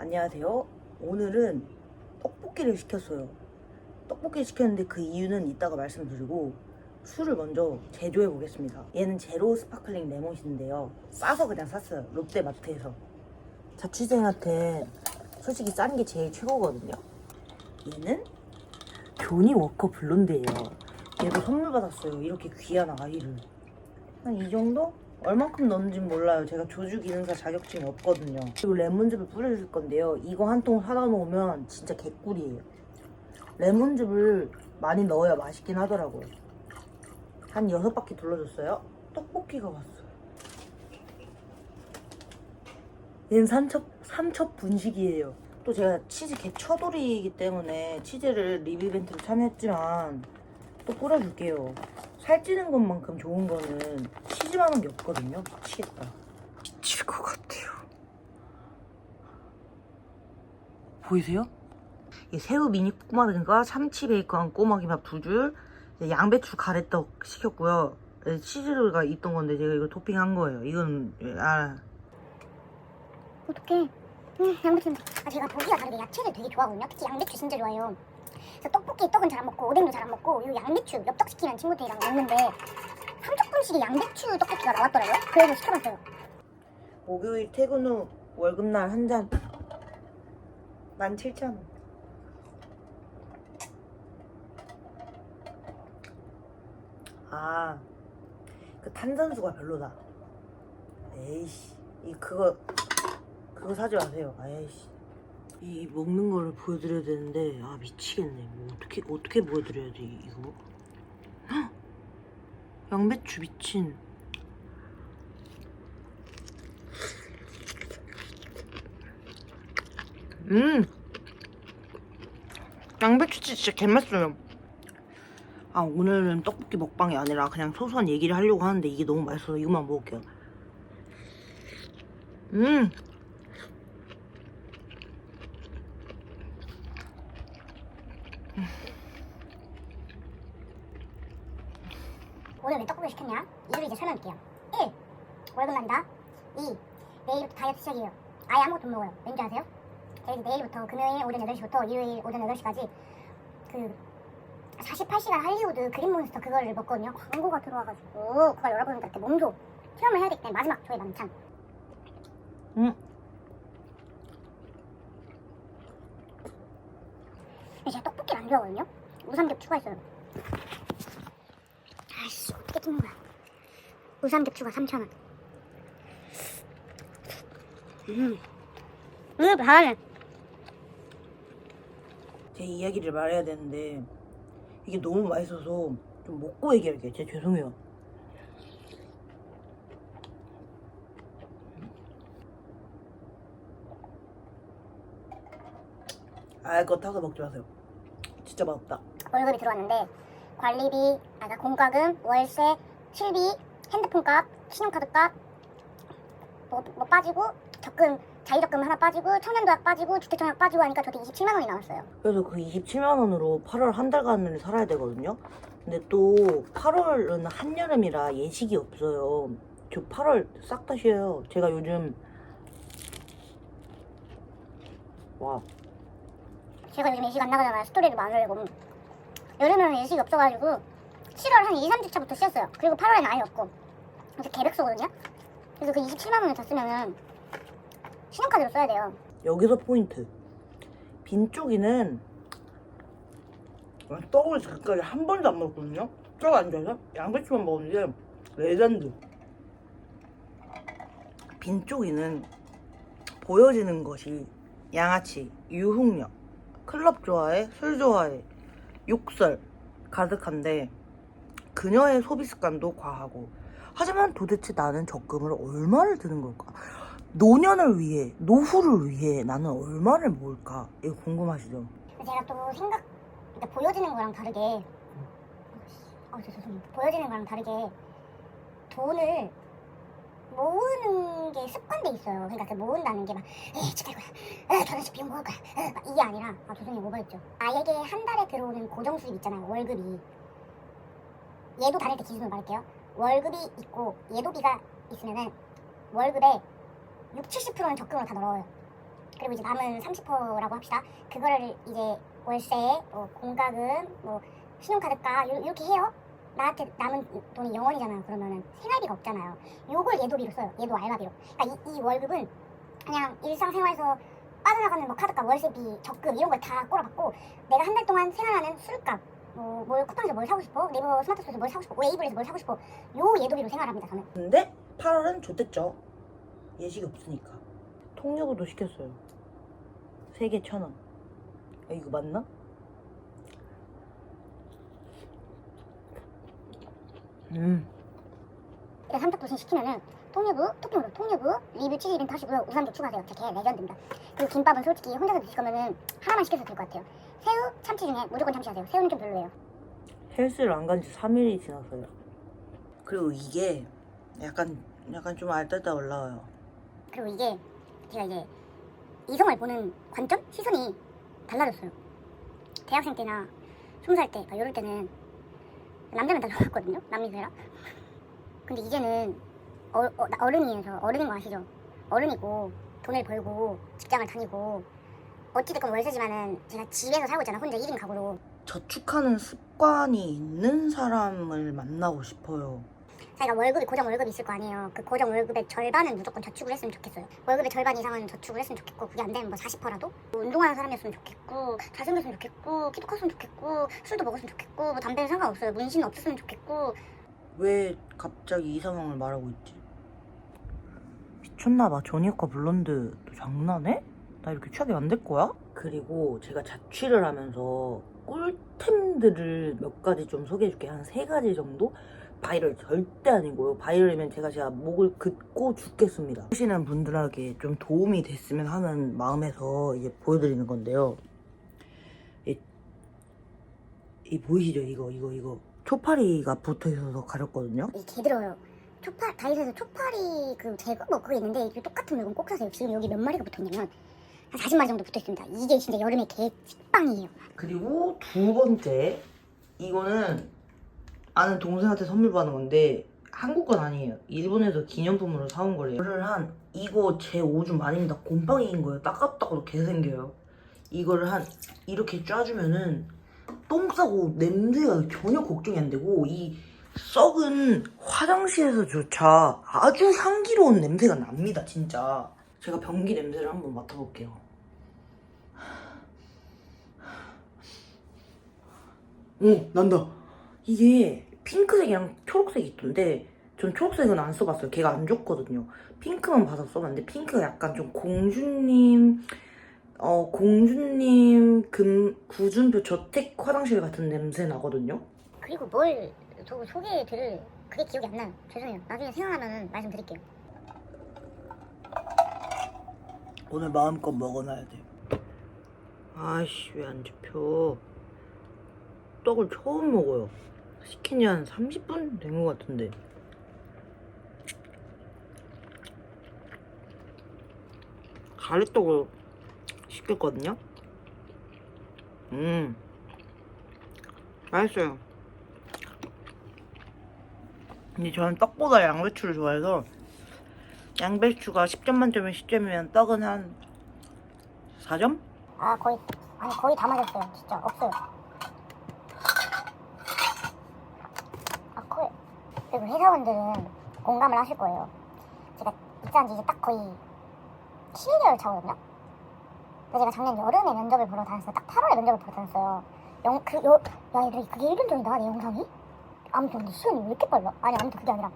안녕하세요. 오늘은 떡볶이를 시켰어요. 떡볶이를 시켰는데 그 이유는 이따가 말씀드리고 술을 먼저 제조해 보겠습니다. 얘는 제로 스파클링 레몬인데요. 싸서 그냥 샀어요. 롯데마트에서. 자취생한테 솔직히 싼 게 제일 최고거든요. 얘는 조니 워커 블론드예요. 얘도 선물 받았어요. 이렇게 귀한 아이를. 한 이 정도? 얼만큼 넣는지 몰라요. 제가 조주 기능사 자격증이 없거든요. 그리고 레몬즙을 뿌려줄 건데요. 이거 한 통 사다 놓으면 진짜 개꿀이에요. 레몬즙을 많이 넣어야 맛있긴 하더라고요. 한 여섯 바퀴 둘러줬어요. 떡볶이가 왔어요. 얘는 삼첩, 삼첩 분식이에요. 또 제가 치즈 개처돌이기 때문에 치즈를 리뷰 이벤트로 참여했지만 또 뿌려줄게요. 살찌는 것만큼 좋은 거는 치즈만한 게 없거든요. 미치겠다. 미칠 것 같아요. 보이세요? 이 새우 미니 꼬마등과 참치 베이컨 꼬막이밥 두 줄, 양배추 가래떡 시켰고요. 네, 치즈가 있던 건데 제가 이거 토핑한 거예요. 이건 아 어떡해. 음, 양배추. 아, 제가 보기와 다르게 야채를 되게 좋아하거든요. 특히 양배추 진짜 좋아해요. 그래서 떡볶이 떡은 잘 안 먹고 오뎅도 잘 안 먹고 이 양배추 엽떡 시키는 친구들이랑 먹는데 삼척분식에 양배추 떡볶이가 나왔더라고요. 그래서 시켜봤어요. 목요일 퇴근 후 월급날 한 잔. 17,000원. 아, 그 탄산수가 별로다. 에이씨, 이 그거 그거 사지 마세요. 에이씨. 이 먹는 거를 보여드려야 되는데 아 미치겠네. 뭐 어떻게 어떻게 보여드려야지 이거? 헉! 양배추 미친. 음 양배추 진짜 개맛있어요 아 오늘은 떡볶이 먹방이 아니라 그냥 소소한 얘기를 하려고 하는데 이게 너무 맛있어서 이거만 먹을게요 음 오늘 왜 떡볶이 시켰냐? 이유를 이제 설명할게요. 1. 월급 난다. 2. 내일부터 다이어트 시작이에요. 아예 아무것도 못 먹어요. 왠지 아세요? 그래서 내일부터 금요일 오전 8시부터 일요일 오전 8시까지 그 48시간 할리우드 그린몬스터 그거를 먹거든요. 광고가 들어와가지고 그걸 여러분들한테 몸소 체험을 해야 되기 때문에 마지막 저의 만찬. 음. 근데 제가 떡볶이를 안 좋아하거든요. 우삼겹 추가했어요. 아이씨 어떻게 찍는 거야? 우삼겹 추가 3,000원. 음. 음, 잘하네. 제 이야기를 말해야 되는데 이게 너무 맛있어서 좀 먹고 얘기할게요 진짜 죄송해요 아 그거 타서 먹지 마세요 진짜 맛없다 월급이 들어왔는데 관리비, 아까 공과금, 월세, 실비, 핸드폰 값, 신용카드 값, 뭐, 뭐 빠지고 적금, 자유적금 하나 빠지고 청년도약 빠지고 주택청약 빠지고 하니까 저도 27만 원이 나왔어요. 그래서 그 27만 원으로 8월 한 달간을 살아야 되거든요. 근데 또 8월은 한여름이라 예식이 없어요. 저 8월 싹 다 쉬어요. 제가 요즘 와 제가 요즘 예식 안 나가잖아요. 스토리를 많으려고. 여름에는 예식이 없어가지고 7월 한 2, 3주 차부터 쉬었어요. 그리고 8월에는 아예 없고. 그래서 계획서거든요. 그래서 그 27만 원을 다 쓰면은 신용카드로 써야 돼요. 여기서 포인트. 빈 쪽이는 떡을 지금까지 한 번도 안 먹었거든요. 떡 앉아서 양배추만 먹었는데 레전드. 빈 쪽이는 보여지는 것이 양아치, 유흥력, 클럽 좋아해, 술 좋아해, 욕설 가득한데 그녀의 소비 습관도 과하고 하지만 도대체 나는 적금을 얼마를 드는 걸까? 노년을 위해, 노후를 위해 나는 얼마를 모을까? 이거 궁금하시죠? 제가 또 생각, 그러니까 보여지는 거랑 다르게, 아, 죄송해요. 보여지는 거랑 다르게 돈을 모으는 게 습관돼 있어요. 그러니까 그 모은다는 게 막, 에이, 집갈 거야, 에, 결혼식 비용 모을 거야, 에, 막 이게 아니라, 아, 죄송해요, 오버했죠. 나에게 한 달에 들어오는 고정 수입 있잖아요, 월급이. 얘도 다닐 때 기준으로 말할게요. 월급이 있고 예도비가 있으면은 월급에 6, 70%는 적금으로 다 넣어요. 그리고 이제 남은 30%라고 합시다. 그거를 이제 월세, 뭐 공과금, 뭐 신용카드가 요- 이렇게 해요. 나한테 남은 돈이 0원이잖아요. 그러면은 생활비가 없잖아요. 요걸 예도비로 써요. 예도 알바비로. 그러니까 이, 이 월급은 그냥 일상생활에서 빠져나가는 뭐 카드값, 월세비, 적금 이런 걸 다 꼬라박고 내가 한 달 동안 생활하는 술값, 뭐, 뭘 쿠팡에서 뭘 사고 싶어, 네이버 스마트 스토어에서 뭘 사고 싶어, 웨이브에서 뭘 사고 싶어, 요 예도비로 생활합니다. 저는. 근데 8월은 좋댔죠. 예식이 없으니까. 통유부도 시켰어요. 3개 천 원. 아, 이거 맞나? 음. 일단 삼척 도신 시키면은 통유부, 토핑으로 통유부, 리뷰 치즈 이벤트 하시고요. 우삼겹 추가하세요. 제개 레전드입니다. 그리고 김밥은 솔직히 혼자서 드실 거면은 하나만 시켜도 될것 같아요. 새우, 참치 중에 무조건 참치 하세요. 새우는 좀 별로예요. 헬스를 안 간 지 3일이 지났어요. 그리고 이게 약간 약간 좀 알뜰다 올라와요. 그리고 이게 제가 이제 이성을 보는 관점, 시선이 달라졌어요. 대학생 때나 스무 살 때, 이럴 때는 남자면 다 좋았거든요. 남미세라. 근데 이제는 어, 어, 나 어른이면서 어른인 거 아시죠? 어른이고 돈을 벌고 직장을 다니고 어찌됐건 월세지만은 제가 집에서 살고 있잖아. 혼자 1인 가구로. 저축하는 습관이 있는 사람을 만나고 싶어요. 자기가 월급이 고정 월급이 있을 거 아니에요. 그 고정 월급의 절반은 무조건 저축을 했으면 좋겠어요. 월급의 절반 이상은 저축을 했으면 좋겠고 그게 안 되면 뭐 40%라도 뭐 운동하는 사람이었으면 좋겠고 잘생겼으면 좋겠고 키도 컸으면 좋겠고 술도 먹었으면 좋겠고 뭐 담배는 상관없어요. 문신은 없었으면 좋겠고 왜 갑자기 이상형을 말하고 있지? 미쳤나봐. 조니어카 블론드 너 장난해? 나 이렇게 취하게 만들 거야? 그리고 제가 자취를 하면서 꿀템들을 몇 가지 좀 소개해줄게. 한 세 가지 정도? 바이럴 절대 아니고요. 바이럴이면 제가 제가 목을 긋고 죽겠습니다. 하시는 분들에게 좀 도움이 됐으면 하는 마음에서 이제 보여드리는 건데요. 이, 이 보이시죠? 이거 이거 이거 초파리가 붙어 있어서 가렸거든요. 이게 개들어요. 초파 다이소에서 초파리 그 제거 뭐 그거 있는데 이게 똑같은 물건 꼭 사세요. 지금 여기 몇 마리가 붙어 있냐면 한 40마리 정도 붙어 있습니다. 이게 진짜 여름에 개 식빵이에요. 그리고 두 번째 이거는 아는 동생한테 선물 받은 건데 한국 건 아니에요. 일본에서 기념품으로 사온 거래요. 이거를 한 이거 제 오줌 아닙니다. 곰팡이인 거예요. 따갑다고 개 생겨요. 이거를 한 이렇게 짜주면은 똥 싸고 냄새가 전혀 걱정이 안 되고 이 썩은 화장실에서조차 아주 향기로운 냄새가 납니다. 진짜. 제가 변기 냄새를 한번 맡아볼게요. 오 난다 이게 핑크색이랑 초록색이 있던데 전 초록색은 안 써봤어요 걔가 안 좋거든요 핑크만 봐서 써봤는데 핑크가 약간 좀 공주님 어 공주님 금 구준표 저택 화장실 같은 냄새 나거든요 그리고 뭘저 소개해드릴 그게 기억이 안 나요. 죄송해요. 나중에 생각나면 말씀드릴게요. 오늘 마음껏 먹어놔야 돼 아이씨 왜안 잡혀 떡을 처음 먹어요 시킨 지 한 30분 된 것 같은데 가래떡을 시켰거든요 음 맛있어요 근데 저는 떡보다 양배추를 좋아해서 양배추가 10점 만점에 10점이면 떡은 한 4점? 아 거의 아니 거의 다 맞았어요. 진짜 없어요. 아 코에 그리고 회사원들은 공감을 하실 거예요. 제가 입사한 지 이제 딱 거의 12개월 차거든요. 근데 제가 작년 여름에 면접을 보러 다녔어요. 딱 8월에 면접을 보러 다녔어요. 영, 그, 여, 야, 얘들이 그게 1년 전이다, 내 영상이? 아무튼 근데 시간이 왜 이렇게 빨라? 아니, 아무튼 그게 아니라.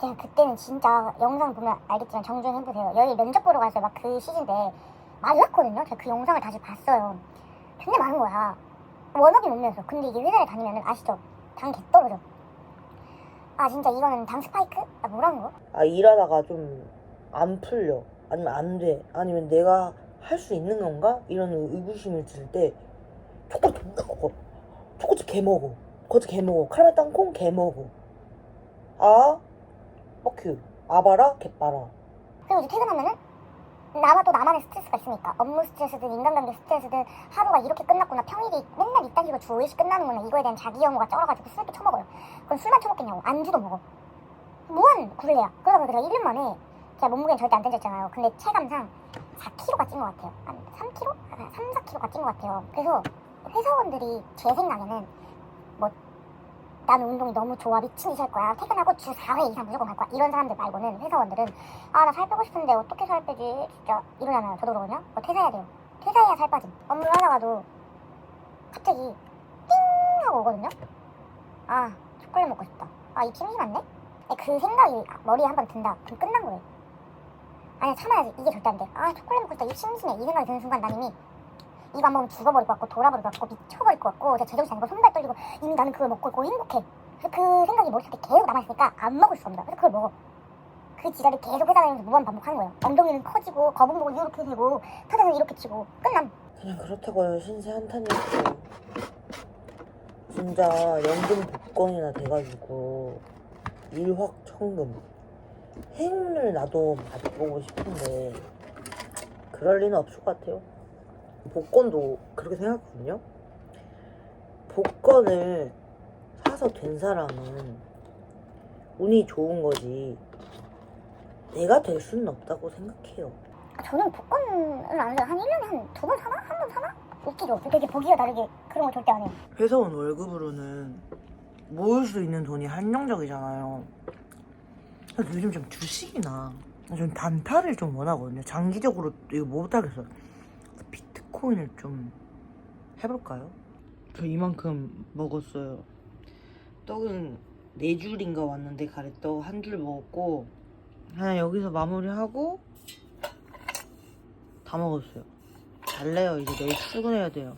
제가 그때는 진짜 영상 보면 알겠지만 정주행 해보세요. 여기 면접 보러 갔어요. 막 그 시즌 때 맞았거든요. 제가 그 영상을 다시 봤어요. 근데 많은 거야. 워낙에 못 내었어. 근데 이게 회사에 다니면은 아시죠? 당 개 떨어져. 아 진짜 이거는 당 스파이크? 아 뭐라는 거? 아 일하다가 좀 안 풀려. 아니면 안 돼. 아니면 내가 할 수 있는 건가? 이런 의구심이 들때 초콜릿 존나 먹어. 초콜릿 개 먹어. 거지 개 먹어. 카라멜 땅콩 개 먹어. 아? 뻑큐 아바라? 개빠라. 그리고 이제 퇴근하면은 나와 또 나만의 스트레스가 있으니까. 업무 스트레스든 인간관계 스트레스든 하루가 이렇게 끝났구나. 평일이 맨날 식으로 주 5일씩 끝나는구나 이거에 대한 자기 혐오가 쩔어가지고 술도 처먹어요. 그럼 술만 처먹겠냐고. 안주도 먹어. 무한 굴레야. 그러다 보니까 제가 1년 만에 제가 몸무게는 절대 안 던졌잖아요. 근데 체감상 4kg가 찐 것 같아요. 한 3kg? 한 3, 4kg가 찐 것 같아요. 그래서 회사원들이 제 생각에는 뭐 나는 운동이 너무 좋아 미친 듯이 할 거야. 퇴근하고 주 4회 이상 무조건 갈 거야. 이런 사람들 말고는 회사원들은 아 나 살 빼고 싶은데 어떻게 살 빼지? 진짜 이러잖아요 저도 그러거든요. 뭐 퇴사해야 돼요. 퇴사해야 살 빠짐. 업무를 하다가도 갑자기 띵 하고 오거든요. 아 초콜릿 먹고 싶다. 아이 심심한데? 그 생각이 머리에 한 번 든다. 그럼 끝난 거예요. 아니 참아야지. 이게 절대 안돼아 초콜릿 먹고 싶다. 이 심심해 이 생각이 드는 순간 난 이미 이거 안 먹으면 죽어버릴 것 같고 돌아버릴 것 같고 미쳐버릴 것 같고 제정신 아니고 손발 떨리고 이미 나는 그걸 먹고 있고 행복해. 그래서 그 생각이 머릿속에 계속 남아있으니까 안 먹을 수가 없다 그래서 그걸 먹어. 그 지랄을 계속 회사 다니면서 무한 반복하는 거예요. 엉덩이는 커지고 거북목은 이렇게 되고 타자는 이렇게 치고 끝남. 그냥 그렇다고요. 신세 한탄이었죠. 진짜 연금 복권이나 돼가지고 일확천금. 행운을 나도 맛보고 싶은데 그럴 리는 없을 것 같아요 복권도 그렇게 생각하거든요 복권을 사서 된 사람은 운이 좋은 거지 내가 될 수는 없다고 생각해요 저는 복권을 안 사요 한 1년에 한 두 번 사나? 한 번 사나? 웃기죠 되게 보기가 다르게 그런 거 절대 안 해요 회사원 월급으로는 모을 수 있는 돈이 한정적이잖아요. 그래서 요즘 좀 주식이나 좀 단타를 좀 원하거든요. 장기적으로 이거 못 하겠어요. 비트코인을 좀 해볼까요? 저 이만큼 먹었어요. 떡은 네 줄인가 왔는데 가래떡 한 줄 먹었고 그냥 여기서 마무리하고 다 먹었어요. 잘래요. 이제 내일 출근해야 돼요.